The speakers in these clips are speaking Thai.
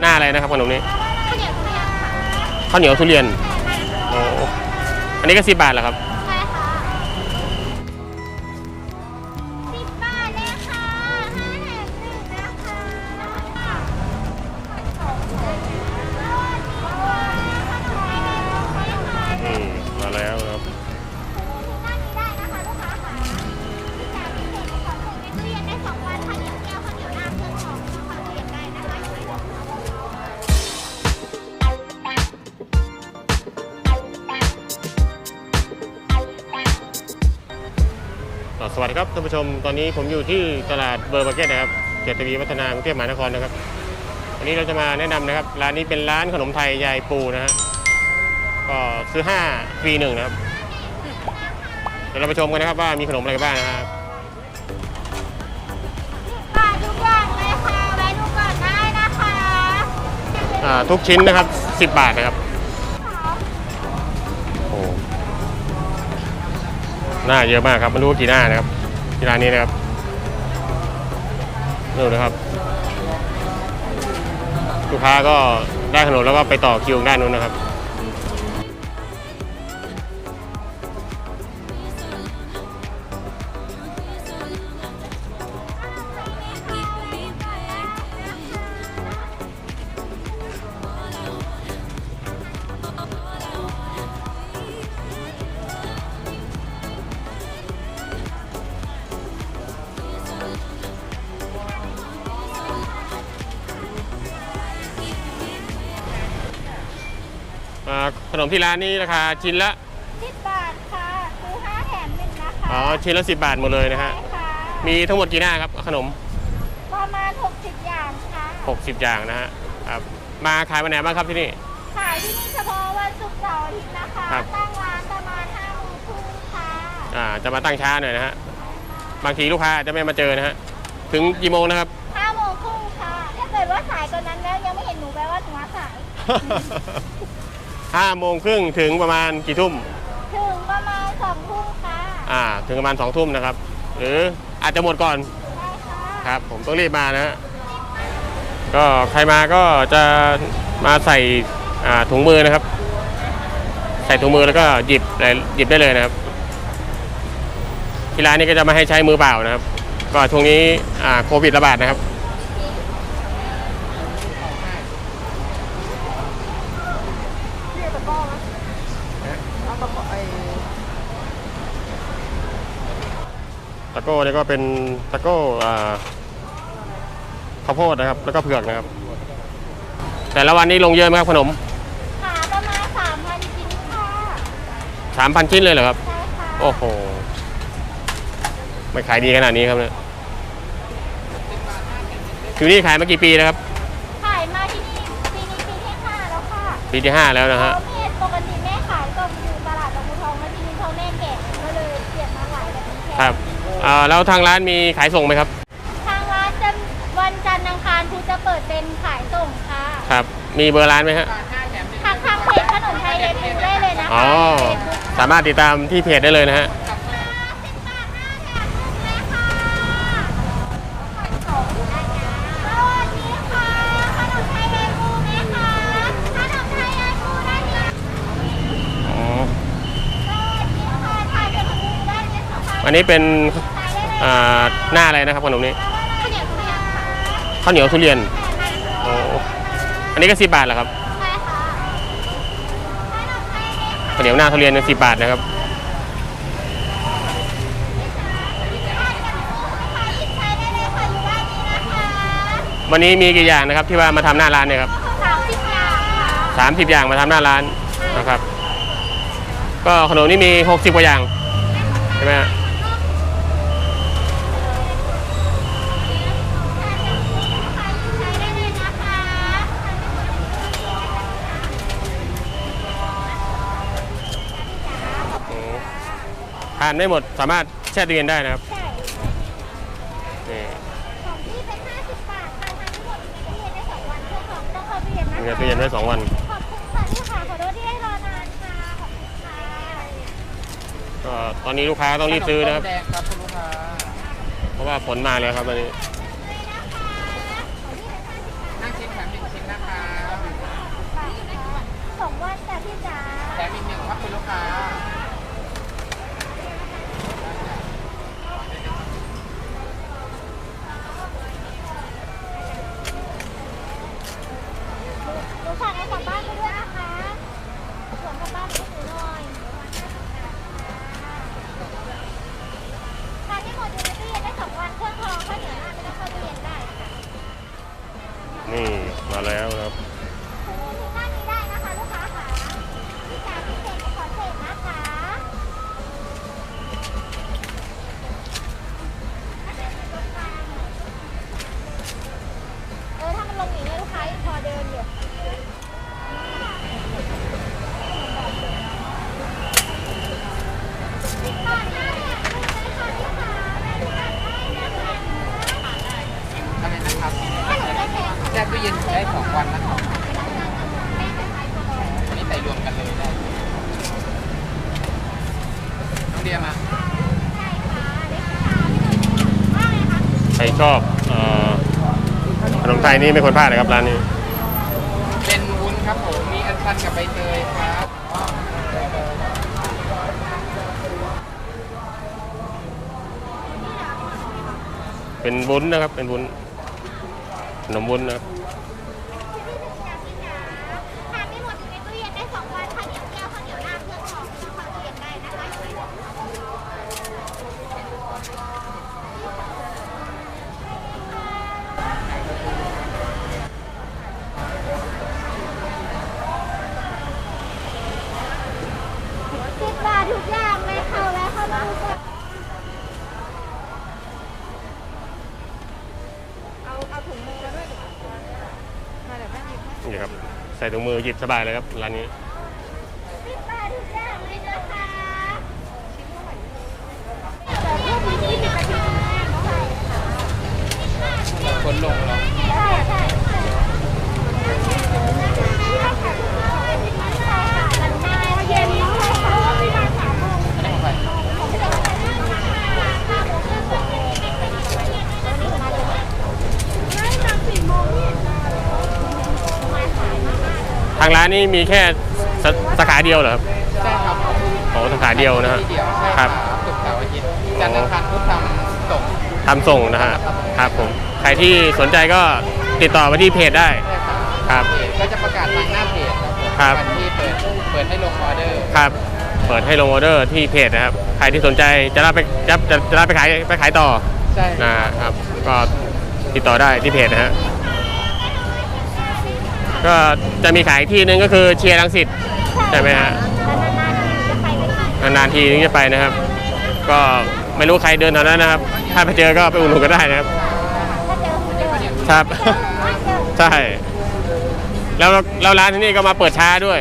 หน้าอะไรนะครับขนมนี้ข้าวเหนียวทุเรียนค่ะข้าวเหนียวทุเรียนใช่ค่ะโอ้อันนี้ก็สิบบาทเหรอครับ วัสดีครับท่านผู้ชมตอนนี้ผมอยู่ที่ตลาดเบอร์มาร์เก็ตนะครับเขตทวีวัฒนากรุงเทพมหานครนะครับวันนี้เราจะมาแนะนำนะครับ ร้านนี้เป็นร้านขนมไทยยายปูนะฮะก็ซื้อ5ฟรีหนึ่งนะครับ เดี๋ยวเราไปชมกันนะครับว่ามีขนมอะไรบ้างนะครับค่ะทุกอย่างเลยค่ะแวะดูก่อนได้นะคะ อ่าทุกชิ้นนะครับ 10 บาทนะครับ หน้าเยอะมากครับไม่รู้กี่หน้านะครับที่ร้านนี้นะครับดูนนะครับ ลูกค้าก็ได้ขนมแล้วก็ไปต่อคิวด้านนู้นนะครับ ขนมที่ร้านนี้ราคาชิ้นละสิบบาทค่ะซื้อห้าแถมหนึ่งนะคะ อ๋อชิ้นละ10บาทหมดเลยนะฮะ ใช่ค่ะ มีทั้งหมดกี่หน้าครับขนม ประมาณหกสิบอย่างค่ะ 60 อย่างนะฮะครับมาขายวันไหนบ้างครับที่นี่ ขายที่นี่เฉพาะวันศุกร์เสาร์อาทิตย์นะคะ ครับ ตั้งร้านประมาณห้าโมงครึ่งค่ะอ่าจะมาตั้งช้าหน่อยนะฮะบางทีลูกค้าอาจจะไม่มาเจอนะฮะถึงกี่โมงนะครับห้าโมงครึ่งค่ะ ถ้าเกิดว่าสายกว่านั้นแล้วยังไม่เห็นหนูแปลว่าหนูมาสาย ห้าโมงครึ่งถึงประมาณกี่ทุ่ม ถึงประมาณสองทุ่มค่ะอ่า ถึงประมาณสองทุ่มนะครับ หรืออาจจะหมดก่อนได้ค่ะครับ ผมต้องรีบมานะฮะก็ใครมาก็จะมาใส่อ่าถุงมือนะครับ ใส่ถุงมือแล้วก็หยิบเลยหยิบได้เลยนะครับ ที่ร้านนี้ก็จะไม่ให้ใช้มือเปล่านะครับ ก็ช่วงนี้อ่าโควิดระบาดนะครับ ตะโก้นี่ก็เป็นตะโก้อ่าข้าวโพดนะครับ แล้วก็เผือกนะครับ แต่ละวันนี้ลงเยอะไหมครับขนมขาประมาณสามพันชิ้นค่ะสามพันชิ้นเลยเหรอครับ ใช่ค่ะโอ้โหไม่ขายดีขนาดนี้ครับเนี่ยคือนี่ขายมากี่ปีนะครับ ขายมาที่นี่ปีนี้ปีที่ห้าแล้วค่ะปีที่ห้าแล้วนะฮะ เพราะมีปกติแม่ขายส่งอยู่ตลาดบางบัวทองแล้วทีนี้เขาแม่แก่ก็เลยเปลี่ยนมาขายแบบนี้แทนครับ อ่าแล้วทางร้านมีขายส่งไหมครับ ทางร้านจะวันจันทร์อังคารพุธจะเปิดเป็นขายส่งค่ะครับ มีเบอร์ร้านไหมฮะ ทางทางเพจขนมไทยเย็นดูได้เลยนะคะอ๋อเฟซบุ๊กสามารถติดตามที่เพจได้เลยนะฮะ สิบบาทห้าแถมหนึ่งเลยค่ะสวัสดีค่ะขนมไทยเย็นดูไหมคะขนมไทยเย็นดูได้เลย อ๋อ สวัสดีค่ะถ่ายเป็นดูได้เลยค่ะ อันนี้เป็นหน้าอะไรนะครับขนมนี้ข้าวเหนียวทุเรียนค่ะข้าวเหนียวทุเรียนโอ้อันนี้ก็สิบบาทเหรอครับข้าวเหนียวหน้าทุเรียนสิบบาทนะครับวันนี้มีกี่อย่างนะครับที่ว่ามาทำหน้าร้านเนี่ยครับสามสิบอย่างสามสิบอย่างมาทำหน้าร้านนะครับ ก็ขนมนี่มีหกสิบกว่าอย่างใช่ไหมฮะ ทานไม่หมดสามารถแช่ตู้เย็นได้นะครับใองพี่เป็น 50 บาททานทั้หมดตู้เยนได้สองวันเพื่อของต้องเข้าตู้เย็นยนไว้สองวัน ขอบคุณค่ะลูกค้าขอโทษที่ให้รอนานค่ะ ขอบคุณค่ะก็ตอนนี้ลูกค้าต้องรีบซื้อนะครับเพราะว่าฝนมาแล้วครับตอนนี้นั่งชิ้แถมหนึ่ชิ้นะคะสองวันจ้ะพี่จ๋าแถามอีกหนึ่งว่าคุณลูกค้า นี่มาแล้วครับ ถุงมือที่ด้านนี้ได้นะคะลูกค้าค่ะพี่จ๋าพิเศษขอเศษนะคะเออถ้ามันลงอย่างนี้ลูกค้ายังพอเดินอยู่ อะไรนะครับแช่ตู้เย็นได้สองวันนะครับอันนี้ใส่รวมกันเลยได้น้องเดียมา ใคร ชอบเอ่อขนมไทยนี่ไม่ควรพลาดนะครับร้านนี้ เป็นวุ้นครับผม มีอันชันกับใบเตยครับเป็นวุ้นนะครับ เป็นวุ้นขนมวุ้นนะครับ ทานไม่หมดอยู่ในตู้เย็นได้สองวันค่ะเหนียวแก้วข้าวเหนียวหน้าเครื่องของเข้าตู้เย็นได้นะคะอยู่ในถุงสิบบาททุกอย่างเลยเข้าแล้วเข้ามาดูก่อน นี่ครับใส่ถุงมือหยิบสบายเลยครับร้านนี้สิบบาทุกอย่างเลยนะคะแต่พวกนี้ที่เป็นกระถิ่นใช่ค่ะคนลงเหรอ ใช่ใช่ใช่มันได้เย็นนี้เลยค่ะที่มาสามโมง อันนี้ของใคร ไม่ตามสี่โมงนี่มาสายมาก ทางร้านนี้มีแค่สาสาขาเดียวเหรอครับใช่ครับอ๋อสาขาเดียวนะฮะ ที่เดียวใช่คครัรับบศุกร์เสาร์อาทิตย์จันทร์อังคารพุธทำส่งทำส่งนะฮะ ครับผม ใครที่สนใจก็ติดต่อมาที่เพจได้ ใช่ครับครับก็จะประกาศทางหน้าเพจครับผมครับ วันที่เปิดเปิดให้ลงออเดอร์ครับ เปิดให้ลงออเดอร์ที่เพจนะครับ ใครที่สนใจจะรับไปจะจะจะรับไปขายไปขายต่อใช่นะครับ ก็ติดต่อได้ที่เพจนะฮะ ก็จะมีขายอีกที่หนึงก็คือเชียร์รังสิตใช่ไหมฮะนานๆทีจะไปกันทีนานๆทีถึงจะไปนะครับ ก็ไม่รู้ใครเดินแถวนั้นนะครับ ถ้าไปเจอก็ไปอุดหนุนกันได้นะครับถ้าเจอเจอครับถ้าเจอใช่ แล้วแล้วร้านที่นี่ก็มาเปิดช้าด้วย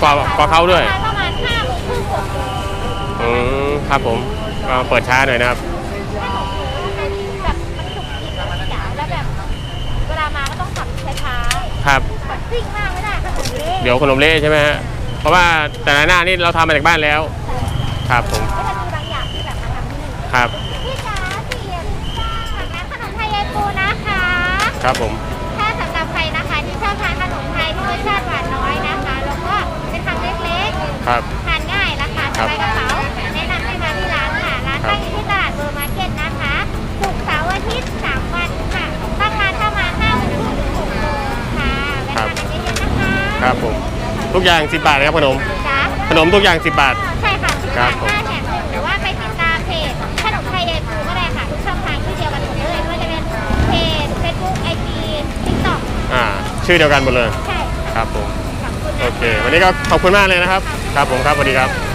กว่ากว่าเขาด้วยประมาณห้าโมงครึ่งหกโมงอืมครับผมก็เปิดช้าหน่อยนะครับแบบมันสุกกินจ๋าแล้วแบบเวลามาก็ต้องขับช้าครับๆแบบ ซิ่งมากไม่ได้ขนมเละเดี๋ยวขนมเละใช่ไหมฮะ เพราะว่าแต่ละหน้านี่เราทำมาจากบ้านแล้ว ครับผม ก็จะมีบางอย่างที่แบบมาทำที่นี่ครับ พี่จ๋าเสียนผักน้ำขนมไทยยายปูนะคะ ครับผม ถ้าสำหรับใครนะคะที่ชอบทานขนมไทยที่รสชาติหวานน้อยนะคะ แล้วก็เป็นคำเล็กๆครับทานง่ายราคาสบายกระ คะครับผมทุกอย่าง 10 บาทนะครับขนม จ้าขนมทุกอย่าง 10 บาท ใช่ค่ะทุกครัร้าบนผมห้าแถมหนึ่งหรือว่าไปติดตามเพจขนมไทยยายปูก็ได้ค่ะ ทุกช่องทางที่เดียวกันหมดเลยไม่ว่าจะเป็นเพจเฟซบุ๊กไอจีทิกต็อกอ่า ชื่อเดียวกันหมดเลย ใช่ ครับผม ขอบคุณนะะโอเค วันนี้ก็ขอบคุณมากเลยนะครับ ครับผมครับสวัสดีครับ